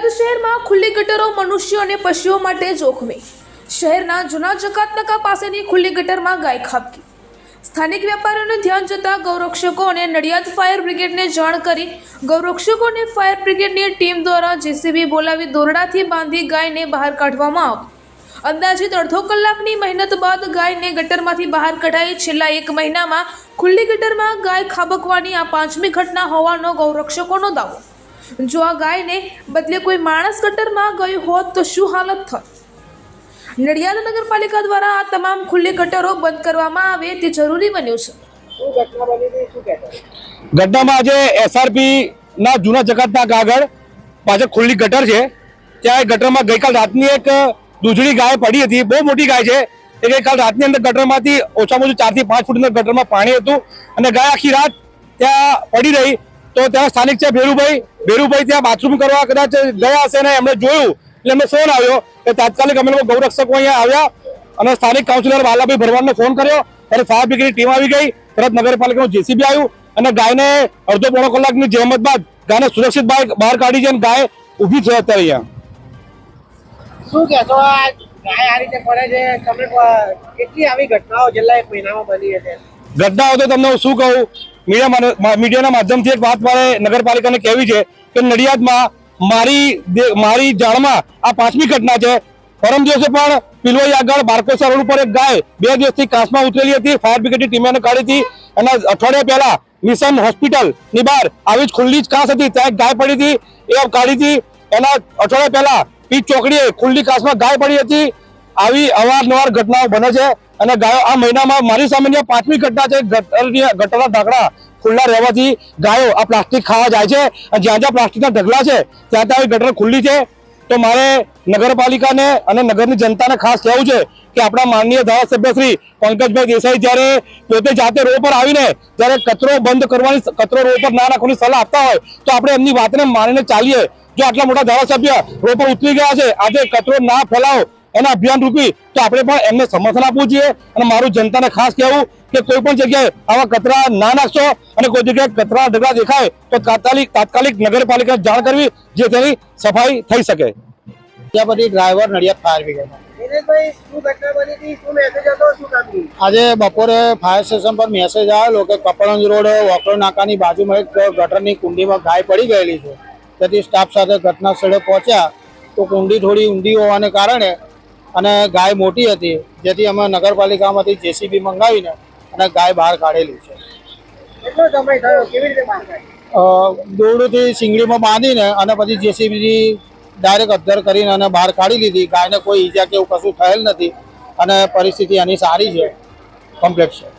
શહેરમાં ખુલ્લી ગટરો મનુષ્યો અને પશુઓ માટે જોખમી. શહેરના જૂના જકાતનકા પાસેની ખુલ્લી ગટરમાં ગાય ખાબકી. સ્થાનિક વેપારીઓને ધ્યાન જતાં ગૌરક્ષકો અને નડિયાદ ફાયર બ્રિગેડને જાણ કરી ગૌરક્ષકો અને ફાયર બ્રિગેડની ટીમ દ્વારા જેસીબી બોલાવી દોરડાથી બાંધી ગાયને બહાર કાઢવામાં આવી અંદાજિત અડધો કલાકની મહેનત બાદ ગાયને ગટરમાંથી બહાર કઢાઈ છેલ્લા એક મહિનામાં ખુલ્લી ગટરમાં ગાય ખાબકવાની આ પાંચમી ઘટના હોવાનો ગૌરક્ષકોનો દાવો. જો આ ગાયને બદલે કોઈ માણસ ગટરમાં ગયું હોત તો શું હાલત થત? નડિયાદ નગરપાલિકા દ્વારા આ તમામ ખુલ્લી ગટરો બંધ કરવામાં આવે તે જરૂરી બન્યું છે. ઘટનામાં આજે એસઆરપી ના જૂના જકાતના આગળ પાછળ ખુલ્લી ગટર છે. ત્યાં ગટરમાં ગઈકાલ રાતની એક દૂધળી ગાય પડી હતી. બહુ મોટી ગાય છે. એ ગઈકાલ રાતની અંદર ગટરમાંથી ઓછામાં ઓછું ચારથી પાંચ ફૂટની અંદર ગટરમાં પાણી હતું અને ગાય આખી રાત ત્યાં પડી રહી. તો ત્યાં સ્થાનિક છે ભેરુભાઈ ભેરુભાઈ ત્યાં બાથરૂમ કરવા કદાચ ગયા હશે ને એમણે જોયું એટલે એમને ફોન આવ્યો કે તાત્કાલિક અમે લોકો ગૌરક્ષકો અહીંયા આવ્યા અને સ્થાનિક કાઉન્સિલર વાલાભાઈ ભરવાડને ફોન કર્યો ત્યારે ફાયર બ્રિગેડની ટીમ આવી ગઈ. તરત નગરપાલિકાનું જેસીબી આવ્યું અને ગાયને અડધો પોણો કલાકની જહેમત બાદ ગાયને સુરક્ષિત બહાર કાઢી છે અને ગાય ઊભી છે અત્યારે અહીંયા. શું કહેશો? ગાય આ રીતે પડે છે? તમે કેટલી આવી ઘટનાઓ છેલ્લા એક મહિનામાં બની છે ઘટનાઓ તો તમને હું શું કહું? મીડિયા મીડિયાના માધ્યમથી એક વાત મારે નગરપાલિકાને કહેવી છે કે નડિયાદમાં મારી મારી જાણમાં આ પાંચમી ઘટના છે. પરમ દિવસે પણ પિલવાઈ આગળ બારકોસા રોડ ઉપર એક ગાય બે દિવસથી કાંસમાં ઉતરેલી હતી. ફાયર બ્રિગેડની ટીમે કાઢી હતી અને અઠવાડિયા પહેલા મિશન હોસ્પિટલની બહાર આવી જ ખુલ્લી જ કાંસ હતી. ત્યાં એક ગાય પડી હતી, એ કાઢી હતી. એના અઠવાડિયા પહેલા પીચ ચોકડીએ ખુલ્લી કાંસમાં ગાય પડી હતી. આવી અવારનવાર ઘટનાઓ બને છે અને ગાયો આ મહિનામાં મારી સામેની પાંચમી ઘટના છે, ગટરની ગટરના ઢાંકણા ખુલ્લા રહેવાથી ગાયો આ પ્લાસ્ટિક ખાવા જાય છે અને જ્યાં જ્યાં પ્લાસ્ટિકના ઢગલા છે, ત્યાં ત્યાં ગટર ખુલ્લી છે. તો મારે નગરપાલિકાને અને નગરની જનતાને ખાસ કહેવું છે કે આપણા માનનીય ધારાસભ્ય શ્રી પંકજભાઈ દેસાઈ જ્યારે પોતે જાતે રોડ પર આવીને જ્યારે કચરો બંધ કરવાની કચરો રોડ પર ના નાખવાની સલાહ આપતા હોય, તો આપણે એમની વાતને માનીને ચાલીએ. જો આટલા મોટા ધારાસભ્ય રોડ પર ઉતરી ગયા છે, આજે કચરો ના ફેલાવો એના અભિયાન રૂપી તો આપણે પણ એમને સમર્થન આપવું જોઈએ. અને મારું જનતાને ખાસ કહેવું કે કોઈ પણ જગ્યાએ આવા કચરા ના નાખશો અને કોઈ જગ્યાએ કચરા ઢગલા દેખાય તો તાત્કાલિક તાત્કાલિક નગરપાલિકાને જાણ કરવી જે તેની સફાઈ થઈ શકે. Prajapati driver Nadiad fire brigade આજે બપોરે ફાયર સ્ટેશન પર મેસેજ આવેલો કે કપડંજ રોડ વોકરો નાકાની બાજુમાં એક ગટરની કુંડીમાં ગાય પડી ગયેલી છે. તેથી સ્ટાફ સાથે ઘટના સ્થળે પહોંચ્યા. તો કુંડી થોડી ઊંડી હોવાને કારણે અને ગાય મોટી હતી જેથી અમે નગરપાલિકામાંથી જેસીબી મંગાવીને અને ગાય બહાર કાઢેલી છે. દોરડુંથી સિંગડીમાં બાંધીને અને પછી જેસીબી ડાયરેક્ટ અદ્ધર કરીને અને બહાર કાઢી લીધી. ગાયને કોઈ ઈજા કે એવું કશું થયેલ નથી અને પરિસ્થિતિ એની સારી છે કમ્પ્લીટ છે.